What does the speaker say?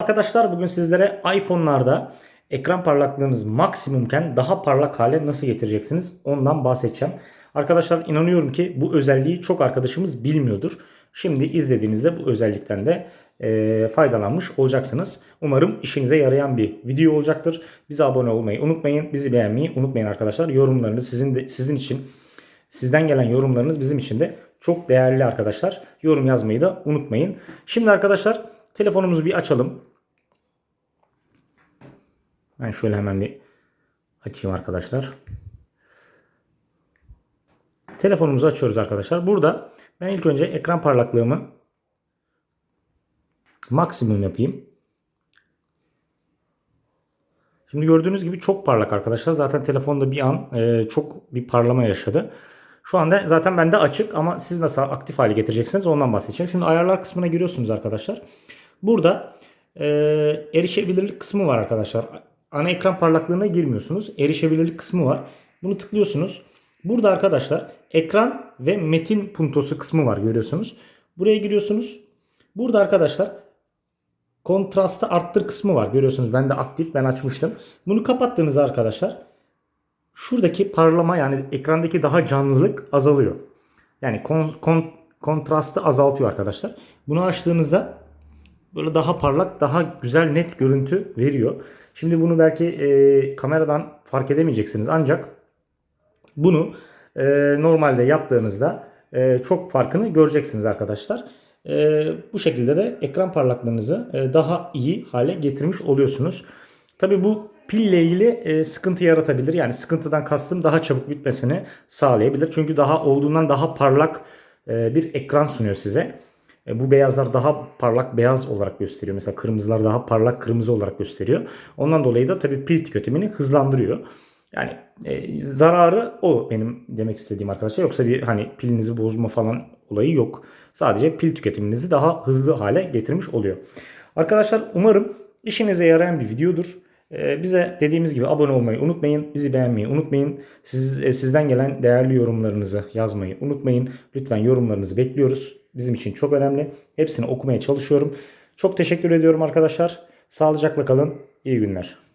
Arkadaşlar bugün sizlere iPhone'larda ekran parlaklığınız maksimumken daha parlak hale nasıl getireceksiniz ondan bahsedeceğim. Arkadaşlar inanıyorum ki bu özelliği çok arkadaşımız bilmiyordur. Şimdi izlediğinizde bu özellikten de e, faydalanmış olacaksınız. Umarım işinize yarayan bir video olacaktır. Bize abone olmayı unutmayın. Bizi beğenmeyi unutmayın arkadaşlar. Yorumlarınız sizin de, sizin için sizden gelen yorumlarınız bizim için de çok değerli arkadaşlar. Yorum yazmayı da unutmayın. Şimdi arkadaşlar telefonumuzu bir açalım. Ben şöyle hemen bir açayım arkadaşlar. Telefonumuzu açıyoruz arkadaşlar. Burada ben ilk önce ekran parlaklığımı maksimum yapayım. Şimdi gördüğünüz gibi çok parlak arkadaşlar. Zaten telefonda bir an e, çok bir parlama yaşadı. Şu anda zaten bende açık ama siz nasıl aktif hale getireceksiniz ondan bahsedeceğim. Şimdi ayarlar kısmına giriyorsunuz arkadaşlar. Burada e, erişebilirlik kısmı var arkadaşlar. Ana ekran parlaklığına girmiyorsunuz. Erişebilirlik kısmı var. Bunu tıklıyorsunuz. Burada arkadaşlar ekran ve metin puntosu kısmı var görüyorsunuz. Buraya giriyorsunuz. Burada arkadaşlar kontrastı arttır kısmı var. Görüyorsunuz ben de aktif ben açmıştım. Bunu kapattığınızda arkadaşlar şuradaki parlama yani ekrandaki daha canlılık azalıyor. Yani kon, kon, kontrastı azaltıyor arkadaşlar. Bunu açtığınızda böyle daha parlak, daha güzel, net görüntü veriyor. Şimdi bunu belki e, kameradan fark edemeyeceksiniz ancak bunu e, normalde yaptığınızda e, çok farkını göreceksiniz arkadaşlar. E, bu şekilde de ekran parlaklığınızı e, daha iyi hale getirmiş oluyorsunuz. Tabi bu pille ilgili e, sıkıntı yaratabilir. Yani sıkıntıdan kastım daha çabuk bitmesini sağlayabilir. Çünkü daha olduğundan daha parlak e, bir ekran sunuyor size. E, bu beyazlar daha parlak beyaz olarak gösteriyor. Mesela kırmızılar daha parlak kırmızı olarak gösteriyor. Ondan dolayı da tabii pil tüketimini hızlandırıyor. Yani e, zararı o benim demek istediğim arkadaşlar. Yoksa bir hani pilinizi bozma falan olayı yok. Sadece pil tüketiminizi daha hızlı hale getirmiş oluyor. Arkadaşlar umarım işinize yarayan bir videodur. E, bize dediğimiz gibi abone olmayı unutmayın. Bizi beğenmeyi unutmayın. Siz, e, sizden gelen değerli yorumlarınızı yazmayı unutmayın. Lütfen yorumlarınızı bekliyoruz. Bizim için çok önemli. Hepsini okumaya çalışıyorum. Çok teşekkür ediyorum arkadaşlar. Sağlıcakla kalın. İyi günler.